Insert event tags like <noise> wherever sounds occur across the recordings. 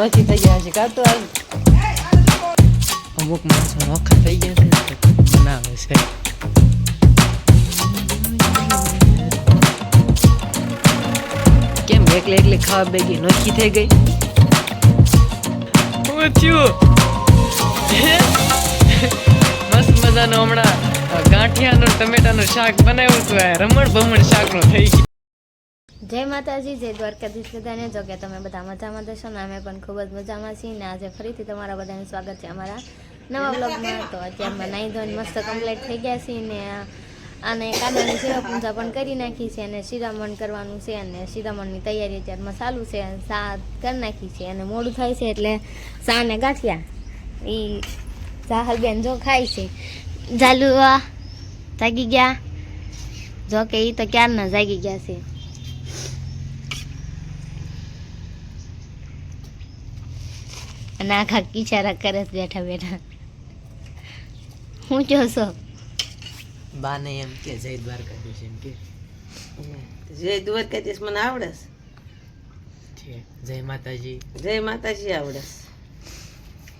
નોખી થઈ ગયા છે કાં તો અમુક માણસો નોખા થઈ ગયા છે બનાવે છે કેમ એકલે એકલી ખાવા બેગી નોખી થઈ ગઈ મસ્ત મજાનું હમણાં ગાંઠિયાનું ટમેટાનું શાક બનાવ્યું હતું રમણ ભમણ શાકનું થઈ ગયું જય માતાજી જય દ્વારકાધીશ બધાને. જો કે તમે બધા મજામાં જશો ને અમે પણ ખૂબ જ મજામાં છીએ ને આજે ફરીથી તમારા બધાનું સ્વાગત છે અમારા નવા બ્લોગમાં તો અત્યારમાં નાહી ધોઈને મસ્ત કમ્પ્લીટ થઈ ગયા છીએ ને અને કાદાની સેવા પૂજા પણ કરી નાખી છે અને શિરામણ કરવાનું છે અને શિરામણની તૈયારી અત્યારમાં ચાલુ છે અને સા કરી નાખી છે અને મોડું થાય છે એટલે સાને ગાંઠિયા. એ જાહલબેન જો ખાય છે. જાલુઆ જાગી ગયા. જો કે એ તો ક્યારના જાગી ગયા છે. અને આખા કિચારા કરે બેઠા બેઠા. હું જોશો બાને એમ કે જય દ્વારકાધીશ એમ કે. જય દ્વારકાધીશ મને આવડે જય માતાજી. જય માતાજી આવડસ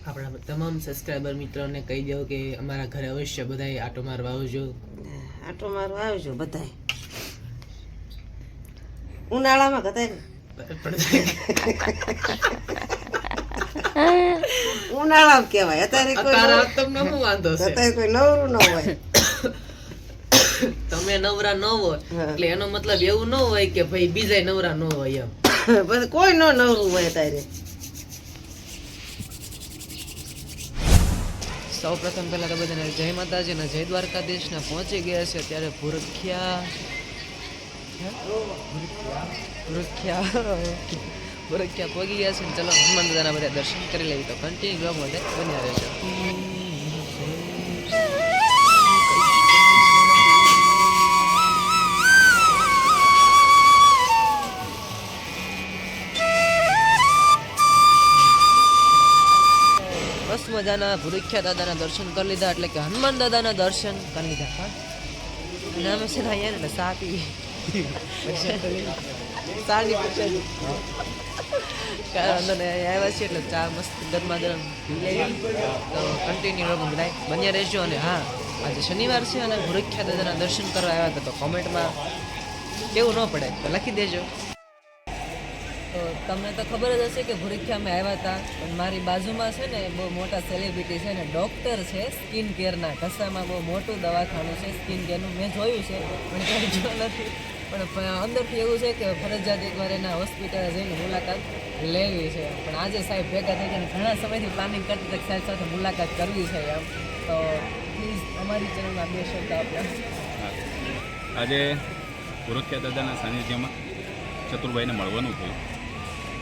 આપણા તમામ સબસ્ક્રાઈબર મિત્રોને કહી દો કે અમારા ઘરે અવશ્ય બધાય આટો મારવા આવજો. આટો મારવા આવજો બધાય ઉનાળામાં કદાચ ઉનાળામાં કહેવાય. અત્યારે કોઈ તમને શું વાંધો છે? અત્યારે કોઈ નવરું ન હોય. તમે નવરા ન હોય એટલે એનો મતલબ એવું ન હોય કે ભાઈ બીજા નવરા ન હોય એમ. બસ કોઈ ન નવરું હોય અત્યારે. સૌ પ્રથમ પહેલા તો બધાને જય માતાજી અને જય દ્વારકાધીશને પહોંચી ગયા છે ત્યારે ભૂરખ્યા હે? ભૂરખ્યા ભૂરખ્યા પહોંચી ગયા છે ને ચલો હનુમાન દાદાના બધા દર્શન કરી લેવી તો કન્ટિન્યુ બ્લોગ માટે બન્યા રહેજો બસ મજાના ભૂરખ્યા દાદાના દર્શન કરી લીધા એટલે કે હનુમાન દાદાના દર્શન કરી લીધા. હા. અને અમે છે ને અહીંયા ને સાપી કાંઈ વાંધો નહીં આવ્યા છીએ એટલે ચા મસ્ત ગરમા ગરમ પી લેવી તો કન્ટિન્યુ રહો બધા બન્યા રહેજો અને હા, આજે શનિવાર છે અને ગુરખ્યા દાદાના દર્શન કરવા આવ્યા હતા, તો કોમેન્ટમાં કેવું ન પડે, તો લખી દેજો. તો તમને તો ખબર જ હશે કે ભૂરીખ્યામાં આવ્યા હતા, પણ મારી બાજુમાં છે ને બહુ મોટા સેલિબ્રિટી છે ને ડૉક્ટર છે સ્કિન કેરના ઘસામાં બહુ મોટું દવાખાનું છે સ્કિન કેરનું મેં જોયું છે, પણ ક્યાંય જોયું નથી. પણ અંદરથી એવું છે કે ફરજિયાત એકવાર એના હોસ્પિટલ જઈને મુલાકાત લેવી છે. પણ આજે સાહેબ ભેગા થઈ ગયા ઘણા સમયથી પ્લાનિંગ કરતી હતા સાહેબ સાથે મુલાકાત કરવી છે એમ. તો પ્લીઝ અમારી ચેનલમાં બે શબ્દ આપણે આજે ગોરખિયા દાદાના સાનિધ્યમાં ચતુરભાઈને મળવાનું થયું.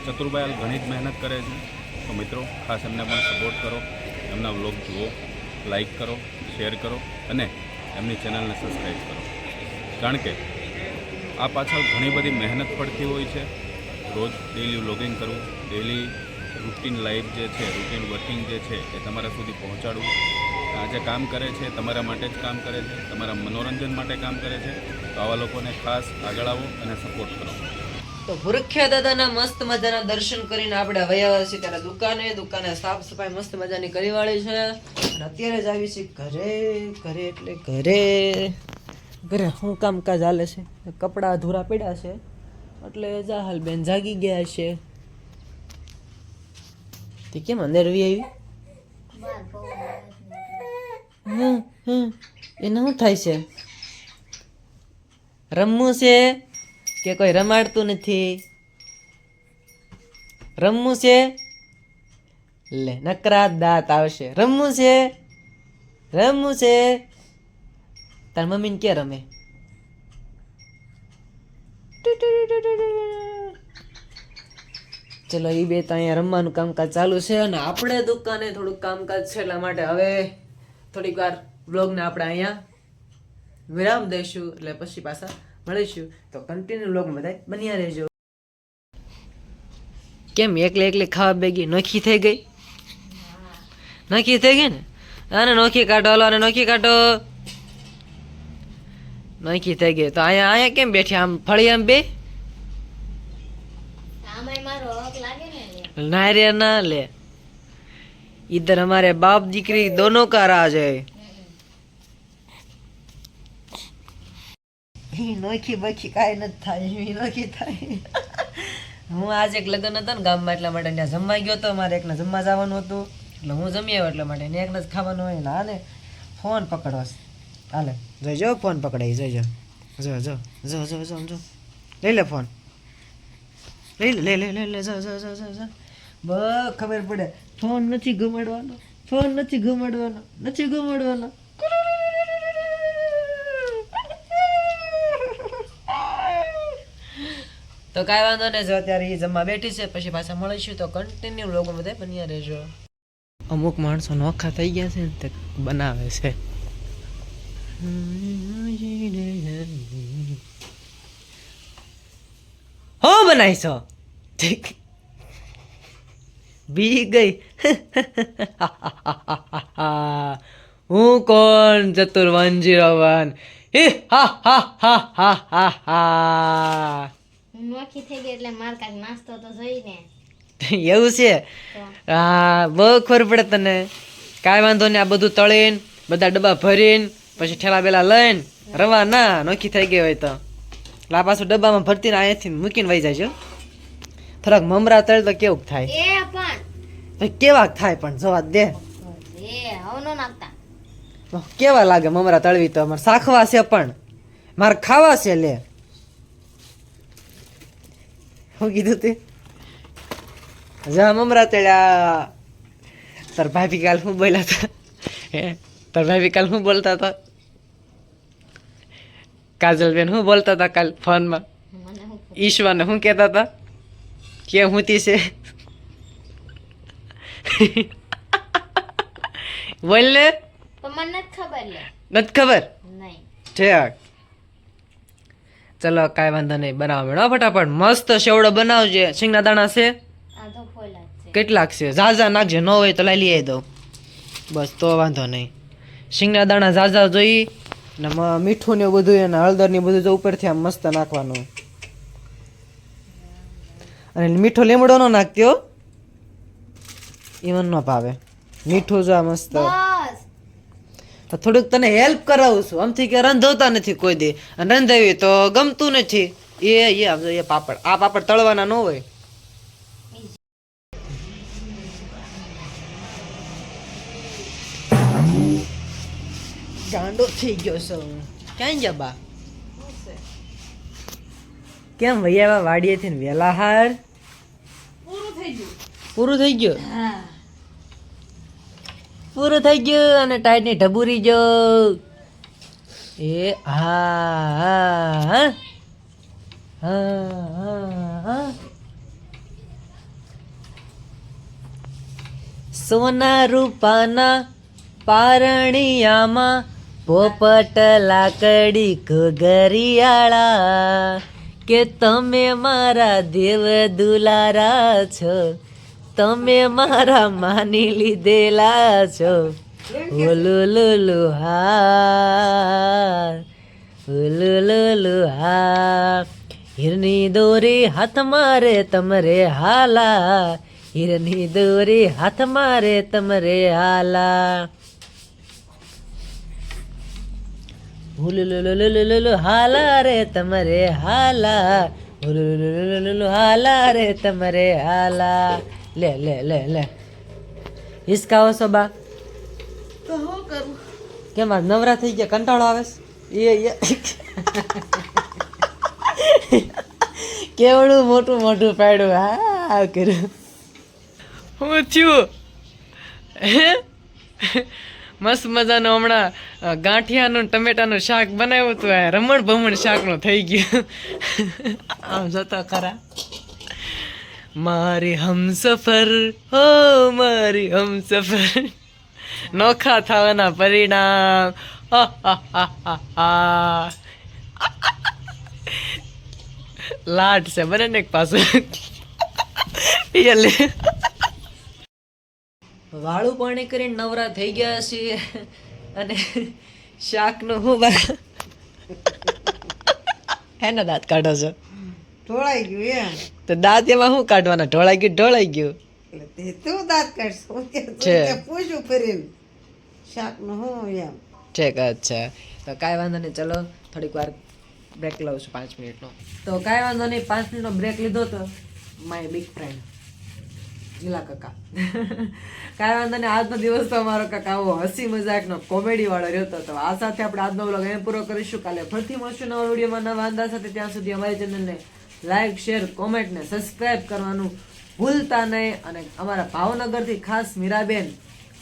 ચતુરભાઈ ઘણી જ મહેનત કરે છે. તો મિત્રો, ખાસ એમને પણ સપોર્ટ કરો. એમના વ્લોગ જુઓ લાઈક કરો શેર કરો અને એમની ચેનલને સબસ્ક્રાઈબ કરો. કારણ કે આ પાછળ ઘણી બધી મહેનત પડતી હોય છે. રોજ ડેલી વ્લોગિંગ કરવું ડેલી રૂટીન લાઈફ જે છે રૂટીન વર્કિંગ જે છે, એ તમારા સુધી પહોંચાડવું. આ જે કામ કરે છે તમારા માટે જ કામ કરે છે, તમારા મનોરંજન માટે કામ કરે છે. તો આવા લોકોને ખાસ આગળ આવો અને સપોર્ટ કરો. તો ભૂરખ્યા દાદાના મસ્ત મજાના દર્શન કરીને આપણે વયા છીએ ત્યારે દુકાને. દુકાને સાફ સફાઈ મસ્ત મજાની કરી વાળી છે. અને અત્યારે જ આવી છે ઘરે ઘરે એટલે ઘરે. ઘરે શું કામકાજ હાલે છે. કપડાં અધૂરા પડ્યા છે. એટલે જાહલ બેન જાગી ગયા છે. તે કેમ અંદર આવી? આવી એને શું થાય છે? રમવું છે કે કોઈ રમાડતું નથી? રમવું છે? લે, નકરા દાંત આવશે. રમવું છે? રમવું છે? તાર મમ્મીને કે રમે. ચલો એ બે તો રમવાનું કામકાજ ચાલુ છે અને આપણે દુકાને થોડુંક કામકાજ છે એટલા માટે હવે થોડીક વાર બ્લોગને આપણે અહીંયા વિરામ દઈશું એટલે પછી પાછા મળીશું. તો કન્ટિન્યુ બ્લોગ બધા બન્યા રહેજો. કેમ એકલે એકલી ખાવા બેગી નોખી થઈ ગઈ? નોખી થઈ ગઈ ને? આને નોખી કાઢો, હાલો અને નોખી કાઢો. નોખી થઈ ગઈ તો અહીંયા અહીંયા કેમ બેઠી આમ ફળી આમ બે આમાંય મારો હક લાગે ને ના रे ना ले इधर हमारे बाप दीकरी दोनों का राज है નોખી બખી કાંઈ નથી થાય એવી નોખી થાય હું આજે એક લગ્ન હતા ને ગામમાં એટલા માટે ત્યાં જમવા ગયો હતો મારે એકને જમવા જવાનું હતું એટલે હું જમી આવ્યો એટલા માટે ને એકને જ ખાવાનું હોય ને હાલે ફોન પકડવા હાલે. જોઈજો ફોન પકડાઈ જોઈજો જો. જો જો. જો જો જો લઈ લે ફોન. લઈ લે લઈ લે લે. જો જો જો જો જો. બ ખબર પડે. ફોન નથી ગુમાડવાનો. ફોન નથી ગુમાડવાનો. નથી ગુમાડવાનો. તો કાંઈ વાંધો નહીં, જો અત્યારે એ જમવા બેઠી છે. પછી પાછા મળીશું. તો કન્ટિન્યુ લોકો બધા બન્યા રહેજો. અમુક માણસો નોખા થઈ ગયા છે ને, તે બનાવે છે. હો બનાવીશો બી ગઈ. <laughs> હું કોણ? ચતુર વન જીરો વન એવું છે? હા બહુ ખબર પડે તને. કાંઈ વાંધો નહીં આ બધું તળીને બધા ડબ્બા ભરીને પછી ઠેલા બેલા લઈને રવા ના નોખી થઈ ગઈ હોય તો. લા પાછું ડબ્બામાં ભરતીને અહીંયાથી મૂકીને વહી જાય છે. થોડાક મમરા તળ તો કેવું થાય? કેવા થાય પણ જવા દે. એ હવે નો કેવા લાગે મમરા તળવી તો? અમારે શાખવા છે પણ. મારે ખાવા છે લે. શું કીધું તે? જા મમરા તળ્યા. તાર ભાભી કાલ શું બોલ્યા હતા હે? તાર ભાભી કાલ શું બોલતા હતા કાજલબેન શું બોલતા હતા કાલ ફોનમાં? હું ઈશ્વરને શું કહેતા હતા? કે હુંતી છે. બોલ ને. નથી ખબર ઠેક. ચલો કાંઈ વાંધો નહીં બનાવો મેળો ફટાફટ. મસ્ત સેવડો બનાવજે. સિંગના દાણા છે? તો છે. કેટલાક છે? ઝાઝા નાખજે ન હોય તો લઈ લઈ દઉં. બસ તો વાંધો નહીં. સિંગના દાણા ઝાઝા જોઈ. ને મીઠું ને બધું એને હળદર ને બધું જો ઉપરથી આમ મસ્ત નાખવાનું. અને મીઠો લીમડો ન નાખતો ઈવન ન ભાવે. મીઠું જો આ મસ્ત. તો થોડુંક તને હેલ્પ કરાવું છું. આમથી કે રંધવતા નથી કોઈ દી. અને રંધાવી તો ગમતું નથી. એ એ આમ એ પાપડ. આ પાપડ તળવાના ન હોય. ગાંડો થઈ ગયો છું. ક્યાં ગયા બા? કેમ ભાઈ આવા વાડીએ થી વેલા હાર? પૂરું થઈ ગયું. પૂરું થઈ ગયું? અને ટાઈટની ઢબુરી જો. એ હા હા હા હા હા હા. સોના રૂપાના પારણિયામાં પોપટ લાકડી ઘગરિયાળા કે તમે મારા દેવ દુલારા છો? તમે મારા માની લીધેલા છો? ઓલુલુલુ હા ઓલુલુલુ હા હિરની દોરી હાથ મારે તમરે હાલા, હિરની દોરી હાથ મારે તમરે હાલા. હુલુલુલુલુલુલુ હાલા રે તમારે હાલા. હુલુલુલુલુલુ હાલા રે તમારે હાલા. લે લે લે લે. હિસકાવો છો બા તો હું કરું? કેમ આ નવરા થઈ ગયા? કંટાળો આવે છે? એ એ. કેવડું મોટું મોટું પાડ્યું. હા કર્યું. હું થયું હે? મસ્ત મજાનું હમણાં ગાંઠિયાનું ટમેટાનું શાક બનાવ્યું હતું રમણ ભમણ શાકનું થઈ ગયું. આમ જતો ખરા. મારી હમસફર હો મારી હમસફર. નોખા થવાના પરિણામ. લાટ છે બને ને એક પાછું. લે વાળું પાણી કરીને નવરા થઈ ગયા છીએ અને શાકનું હું બા એના દાંત કાઢો છો. ઢોળાઈ ગયું એમ. તો દાંત એમાં શું કાઢવાના? ઢોળાઈ ગયું ઢોળાઈ ગયું. એટલે તે તું દાંત કાઢ હું કે છે. પૂછું ફરીને શાકનું હું એમ. ઠીક અચ્છા. તો કાંઈ વાંધો નહીં ચલો થોડીક વાર બ્રેક લઉં છું પાંચ મિનિટનો. તો કાંઈ વાંધો નહીં પાંચ મિનિટનો બ્રેક લીધો તો માય બિગ ફ્રેન્ડ ગીલા કાકા. કાંઈ વાંધો નહીં, આજનો દિવસ તો અમારો કાકા આવો હસી મજાકનો કોમેડી વાળો રહ્યો હતો આ સાથે આપણે આજનો બ્લોગ એમ પૂરો કરીશું. કાલે ફરીથી મળશું નવા વિડીયોમાં નવા અંદાજ સાથે. ત્યાં સુધી અમારી ચેનલને લાઈક શેર કોમેન્ટ ને સબસ્ક્રાઈબ કરવાનું ભૂલતા નહીં. અને અમારા ભાવનગરથી ખાસ મીરાબેન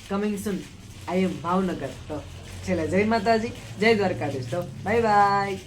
કમિંગ સુન આઈ એમ ભાવનગર. તો છેલ્લે જય માતાજી, જય દ્વારકાધીશ. તો બાય બાય